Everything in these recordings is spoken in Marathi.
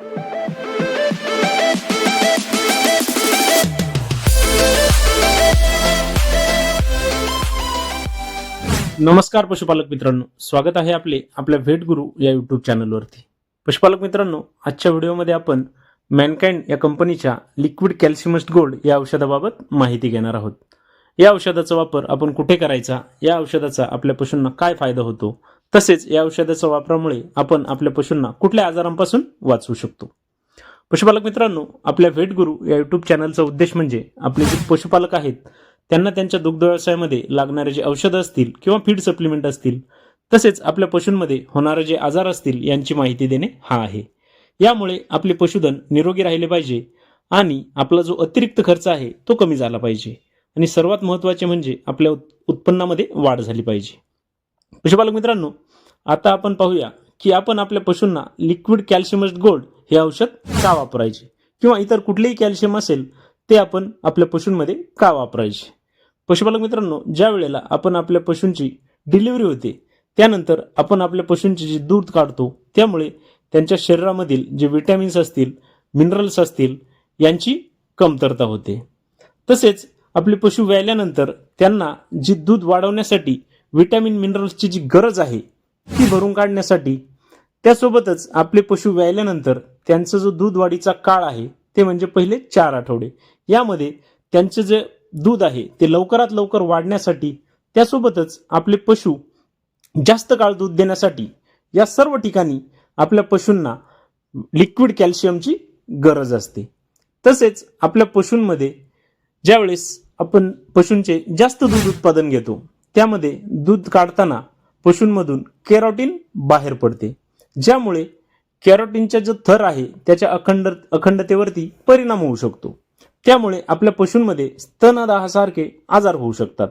नमस्कार पशुपालक मित्रांनो. स्वागत आहे आपले आपल्या भेट गुरु या यूट्यूब चॅनलवरती पशुपालक मित्रांनो आजच्या व्हिडिओमध्ये आपण मॅनकाइंड या कंपनीच्या लिक्विड कॅल्शियमस्ट गोल्ड या औषधाबाबत माहिती घेणार आहोत. या औषधाचा वापर आपण कुठे करायचा? या औषधाचा आपल्या पशूंना काय फायदा होतो? तसेच या औषधाच्या वापरामुळे आपण आपल्या पशूंना कुठल्या आजारांपासून वाचवू शकतो. पशुपालक मित्रांनो आपल्या भेट गुरु या युट्यूब चॅनलचा उद्देश म्हणजे आपले जे पशुपालक आहेत त्यांना त्यांच्या दुग्ध व्यवसायामध्ये लागणारे जे औषधं असतील किंवा फीड सप्लिमेंट असतील तसेच आपल्या पशूंमध्ये होणारे जे आजार असतील यांची माहिती देणे हा आहे. यामुळे आपले पशुधन निरोगी राहिले पाहिजे आणि आपला जो अतिरिक्त खर्च आहे तो कमी झाला पाहिजे. आणि सर्वात महत्त्वाचे म्हणजे आपल्या उत्पन्नामध्ये वाढ झाली पाहिजे. म्हणजे पशुपालक मित्रांनो आता आपण पाहूया की आपण आपल्या पशूंना लिक्विड कॅल्शियमस्ट गोल्ड हे औषध का वापरायचे? किंवा इतर कुठलेही कॅल्शियम असेल ते आपण आपल्या पशूंमध्ये का वापरायचे? पशुपालक मित्रांनो ज्या वेळेला आपण आपल्या पशूंची डिलिव्हरी होते त्यानंतर आपण आपल्या पशूंचे जे दूध काढतो त्यामुळे त्यांच्या शरीरामधील जे विटॅमिन्स असतील मिनरल्स असतील यांची कमतरता होते. तसेच आपले पशु व्यायल्यानंतर त्यांना जी दूध वाढवण्यासाठी विटॅमिन मिनरल्सची जी गरज आहे ती भरून काढण्यासाठी त्यासोबतच आपले पशु व्यायल्यानंतर त्यांचं जो दूध वाढीचा काळ आहे ते म्हणजे पहिले चार आठवडे. यामध्ये त्यांचं जे दूध आहे ते लवकरात लवकर वाढण्यासाठी त्यासोबतच आपले पशु जास्त काळ दूध देण्यासाठी या सर्व ठिकाणी आपल्या पशूंना लिक्विड कॅल्शियमची गरज असते. तसेच आपल्या पशूंमध्ये ज्यावेळेस आपण पशूंचे जास्त दूध उत्पादन घेतो त्यामध्ये दूध काढताना पशूंमधून केरॉटिन बाहेर पडते. ज्यामुळे कॅरोटीनचा जो थर आहे त्याच्या अखंड अखंडतेवरती परिणाम होऊ शकतो. त्यामुळे आपल्या पशूंमध्ये स्तनदाहासारखे आजार होऊ शकतात.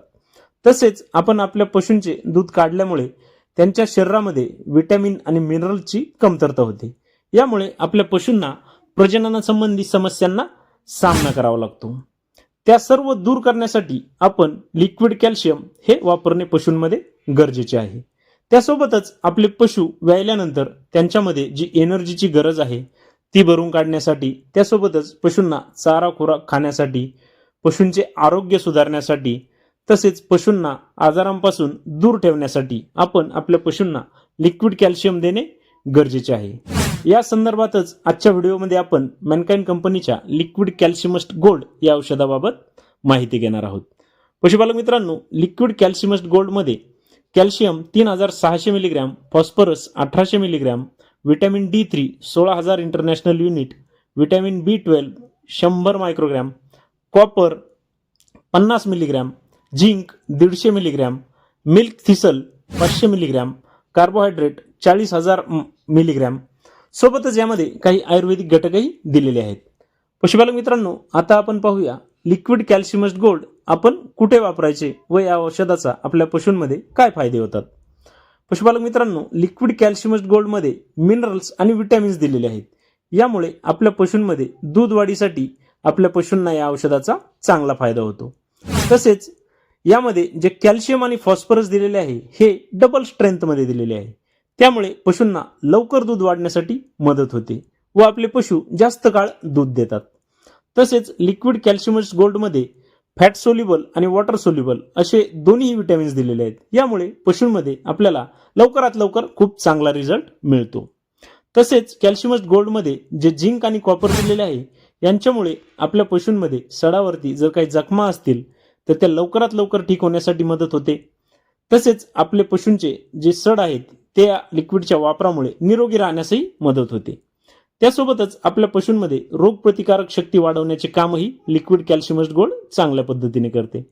तसेच आपण आपल्या पशूंचे दूध काढल्यामुळे त्यांच्या शरीरामध्ये विटॅमिन आणि मिनरलची कमतरता होते. यामुळे आपल्या पशूंना प्रजननासंबंधी समस्यांना सामना करावा लागतो. त्या सर्व दूर करण्यासाठी आपण लिक्विड कॅल्शियम हे वापरणे पशूंमध्ये गरजेचे आहे. त्यासोबतच आपले पशु व्यायल्यानंतर त्यांच्यामध्ये जी एनर्जीची गरज आहे ती भरून काढण्यासाठी त्यासोबतच पशूंना चारा खुराक खाण्यासाठी पशूंचे आरोग्य सुधारण्यासाठी तसेच पशूंना आजारांपासून दूर ठेवण्यासाठी आपण आपल्या पशूंना लिक्विड कॅल्शियम देणे गरजेचे आहे. या संदर्भातच आजच्या व्हिडिओमध्ये आपण मॅनकाईन कंपनीच्या लिक्विड कॅल्शियमस्ट गोल्ड या औषधाबाबत माहिती घेणार आहोत. पशुपालक मित्रांनो लिक्विड कॅल्शियमस्ट गोल्डमध्ये कॅल्शियम तीन हजार सहाशे मिलीग्रॅम फॉस्फरस अठराशे मिलीग्रॅम व्हिटॅमिन डी थ्री सोळा हजार international unit vitamin B twelve शंभर मायक्रोग्रॅम कॉपर पन्नास मिलीग्रॅम झिंक दीडशे मिलीग्रॅम मिल्क थिसल पाचशे मिलीग्रॅम कार्बोहायड्रेट चाळीस हजार मिलीग्रॅम सोबतच यामध्ये काही आयुर्वेदिक घटकही दिलेले आहेत. पशुपालक मित्रांनो आता आपण पाहूया लिक्विड कॅल्शियमस्ट गोल्ड आपण कुठे वापरायचे व या औषधाचा आपल्या पशूंमध्ये काय फायदे होतात? पशुपालक मित्रांनो लिक्विड कॅल्शियमस्ट गोल्डमध्ये मिनरल्स आणि विटॅमिन्स दिलेले आहेत. यामुळे आपल्या पशूंमध्ये दूध वाढीसाठी आपल्या पशूंना या औषधाचा चांगला फायदा होतो. तसेच यामध्ये जे कॅल्शियम आणि फॉस्फरस दिलेले आहे हे डबल स्ट्रेंथमध्ये दिलेले आहे. त्यामुळे पशूंना लवकर दूध वाढण्यासाठी मदत होते व आपले पशु जास्त काळ दूध देतात. तसेच लिक्विड कॅल्शियमस गोल्डमध्ये फॅट सोल्युबल आणि वॉटर सोल्युबल असे दोन्ही विटॅमिन्स दिलेले आहेत. यामुळे पशूंमध्ये आपल्याला लवकरात लवकर खूप चांगला रिझल्ट मिळतो. तसेच कॅल्शियमस गोल्डमध्ये जे झिंक आणि कॉपर दिलेले आहे यांच्यामुळे आपल्या पशूंमध्ये सडावरती जर काही जखमा असतील तर त्या लवकरात लवकर ठीक होण्यासाठी मदत होते. तसेच आपले पशूंचे जे सड आहेत त्या लिक्विडच्या वापरामुळे निरोगी राहण्यासही मदत होते. त्यासोबतच आपल्या पशूंमध्ये रोगप्रतिकारक शक्ती वाढवण्याचे कामही लिक्विड कॅल्शियमस्ट गोल्ड चांगल्या पद्धतीने करते.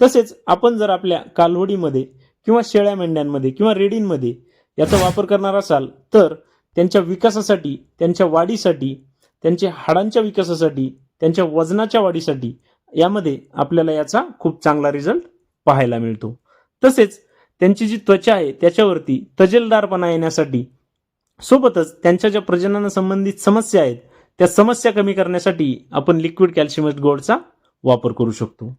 तसेच आपण जर आपल्या कालवडीमध्ये किंवा शेळ्या मेंढ्यांमध्ये किंवा रेडींमध्ये याचा वापर करणार असाल तर त्यांच्या विकासासाठी त्यांच्या वाढीसाठी त्यांच्या हाडांच्या विकासासाठी त्यांच्या वजनाच्या वाढीसाठी यामध्ये आपल्याला याचा खूप चांगला रिझल्ट पाहायला मिळतो. तसेच त्यांची जी त्वचा आहे त्याच्यावरती तजेलदारपणा येण्यासाठी सोबतच त्यांच्या ज्या प्रजननासंबंधित समस्या आहेत त्या समस्या कमी करण्यासाठी आपण लिक्विड कॅल्शियमस्ट गोल्डचा वापर करू शकतो.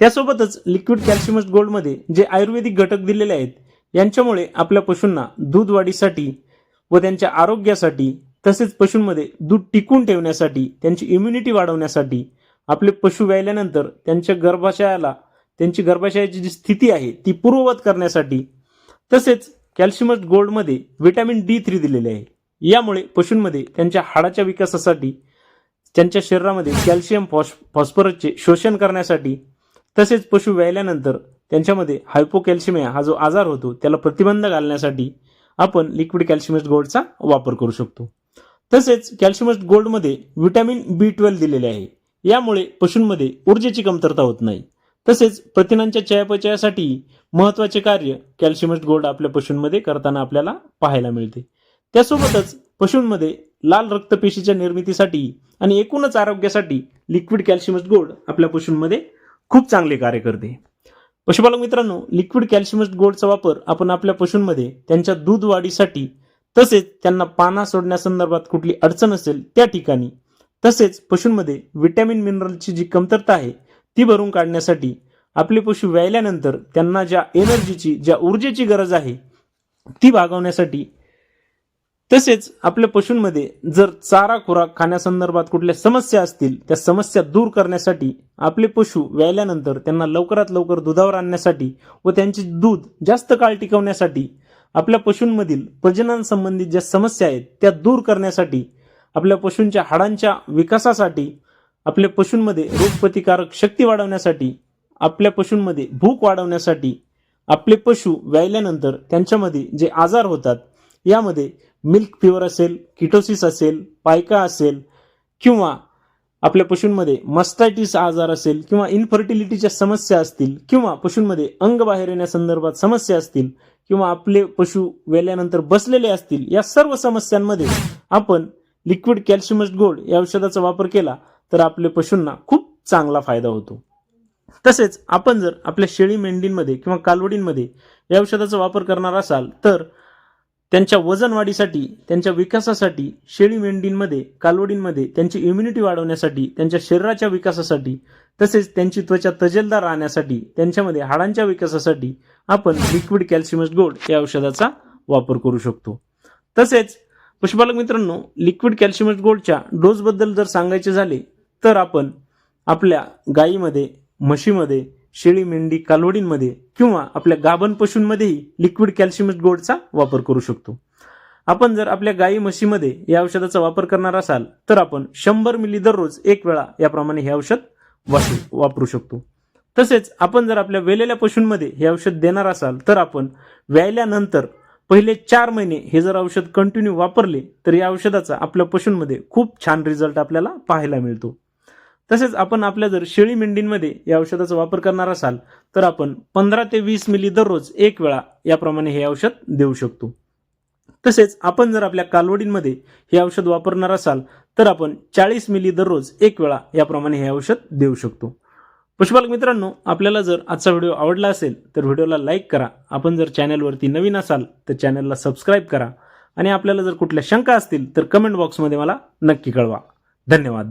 त्यासोबतच लिक्विड कॅल्शियमस्ट गोल्डमध्ये जे आयुर्वेदिक घटक दिलेले आहेत यांच्यामुळे आपल्या पशूंना दूध वाढीसाठी व त्यांच्या आरोग्यासाठी तसेच पशूंमध्ये दूध टिकून ठेवण्यासाठी त्यांची इम्युनिटी वाढवण्यासाठी आपले पशु व्यायल्यानंतर त्यांच्या गर्भाशयाला त्यांची गर्भाशयाची जी स्थिती आहे ती पूर्ववत करण्यासाठी तसेच कॅल्शियमस गोल्डमध्ये व्हिटॅमिन डी थ्री दिलेले आहे. यामुळे पशूंमध्ये त्यांच्या हाडाच्या विकासासाठी त्यांच्या शरीरामध्ये कॅल्शियम फॉस फॉस्फरसचे शोषण करण्यासाठी तसेच पशु व्यायल्यानंतर त्यांच्यामध्ये हायपोकॅल्शिमिया हा जो आजार होतो त्याला प्रतिबंध घालण्यासाठी आपण लिक्विड कॅल्शियमस गोल्डचा वापर करू शकतो. तसेच कॅल्शियमस गोल्डमध्ये व्हिटॅमिन बी ट्वेल्व दिलेले आहे. यामुळे पशूंमध्ये ऊर्जेची कमतरता होत नाही. तसेच प्रथिनांच्या चयापचयासाठी महत्त्वाचे कार्य कॅल्शियमस गोल्ड आपल्या पशूंमध्ये करताना आपल्याला पाहायला मिळते. त्यासोबतच पशूंमध्ये लाल रक्तपेशीच्या निर्मितीसाठी आणि एकूणच आरोग्यासाठी लिक्विड कॅल्शियमस गोल्ड आपल्या पशूंमध्ये खूप चांगले कार्य करते. पशुपालक मित्रांनो लिक्विड कॅल्शियमस गोल्डचा वापर आपण आपल्या पशूंमध्ये त्यांच्या दूध वाढीसाठी तसेच त्यांना पाना सोडण्यासंदर्भात कुठली अडचण असेल त्या ठिकाणी तसेच पशूंमध्ये व्हिटॅमिन मिनरलची जी कमतरता आहे ती भरून काढण्यासाठी आपले पशु व्यायल्यानंतर त्यांना ज्या एनर्जीची ज्या ऊर्जेची गरज आहे ती भागवण्यासाठी तसेच आपल्या पशूंमध्ये जर चारा खुराक खाण्यासंदर्भात कुठल्या समस्या असतील त्या समस्या दूर करण्यासाठी आपले पशु व्यायल्यानंतर त्यांना लवकरात लवकर दुधावर आणण्यासाठी व त्यांचे दूध जास्त काळ टिकवण्यासाठी आपल्या पशूंमधील प्रजननसंबंधित ज्या समस्या आहेत त्या दूर करण्यासाठी आपल्या पशूंच्या हाडांच्या विकासासाठी आपल्या पशूंमध्ये रोगप्रतिकारक शक्ती वाढवण्यासाठी आपल्या पशूंमध्ये भूक वाढवण्यासाठी आपले पशु व्यायल्यानंतर त्यांच्यामध्ये जे आजार होतात यामध्ये मिल्क फिवर असेल किटोसिस असेल पायका असेल किंवा आपल्या पशूंमध्ये मस्टायटिस आजार असेल किंवा इनफर्टिलिटीच्या समस्या असतील किंवा पशूंमध्ये अंग बाहेर येण्यासंदर्भात समस्या असतील किंवा आपले पशु वेल्यानंतर बसलेले असतील या सर्व समस्यांमध्ये आपण लिक्विड कॅल्शियमस गोल्ड या औषधाचा वापर केला. तर आपल्या पशूंना खूप चांगला फायदा होतो. तसेच आपण जर आपल्या शेळी मेंढींमध्ये किंवा कालवडींमध्ये या औषधाचा वापर करणार असाल तर त्यांच्या वजन वाढीसाठी त्यांच्या विकासासाठी शेळी मेंढींमध्ये कालवडींमध्ये त्यांची इम्युनिटी वाढवण्यासाठी त्यांच्या शरीराच्या विकासासाठी तसेच त्यांची त्वचा तजेलदार राहण्यासाठी त्यांच्यामध्ये हाडांच्या विकासासाठी आपण लिक्विड कॅल्शियमस गोल्ड या औषधाचा वापर करू शकतो. तसेच पशुपालक मित्रांनो लिक्विड कॅल्शियमस गोल्डच्या डोसबद्दल जर सांगायचे झाले तर आपण आपल्या गायीमध्ये म्हशीमध्ये शेळी मेंढी कालवडींमध्ये किंवा आपल्या गाभण पशूंमध्येही लिक्विड कॅल्शियमस गोडचा वापर करू शकतो. आपण जर आपल्या गायी म्हशीमध्ये या औषधाचा वापर करणार असाल तर आपण शंभर मिली दररोज एक वेळा याप्रमाणे हे औषध वापरू वापरू शकतो. तसेच आपण जर आपल्या वेलेल्या पशूंमध्ये हे औषध देणार असाल तर आपण व्यायल्यानंतर पहिले चार महिने हे जर औषध कंटिन्यू वापरले तर या औषधाचा आपल्या पशूंमध्ये खूप छान रिझल्ट आपल्याला पाहायला मिळतो. तसेच आपण आपल्या जर शेळी मेंढींमध्ये या औषधाचा वापर करणार असाल तर आपण पंधरा ते वीस मिली दररोज एक वेळा याप्रमाणे हे औषध देऊ शकतो. तसेच आपण जर आपल्या कालवडींमध्ये हे औषध वापरणार असाल तर आपण चाळीस मिली दररोज एक वेळा याप्रमाणे हे औषध देऊ शकतो. पशुपालक मित्रांनो आपल्याला जर आजचा व्हिडिओ आवडला असेल तर व्हिडिओला लाईक करा. आपण जर चॅनलवरती नवीन असाल तर चॅनलला सबस्क्राईब करा. आणि आपल्याला जर कुठल्या शंका असतील तर कमेंट बॉक्समध्ये मला नक्की कळवा. धन्यवाद.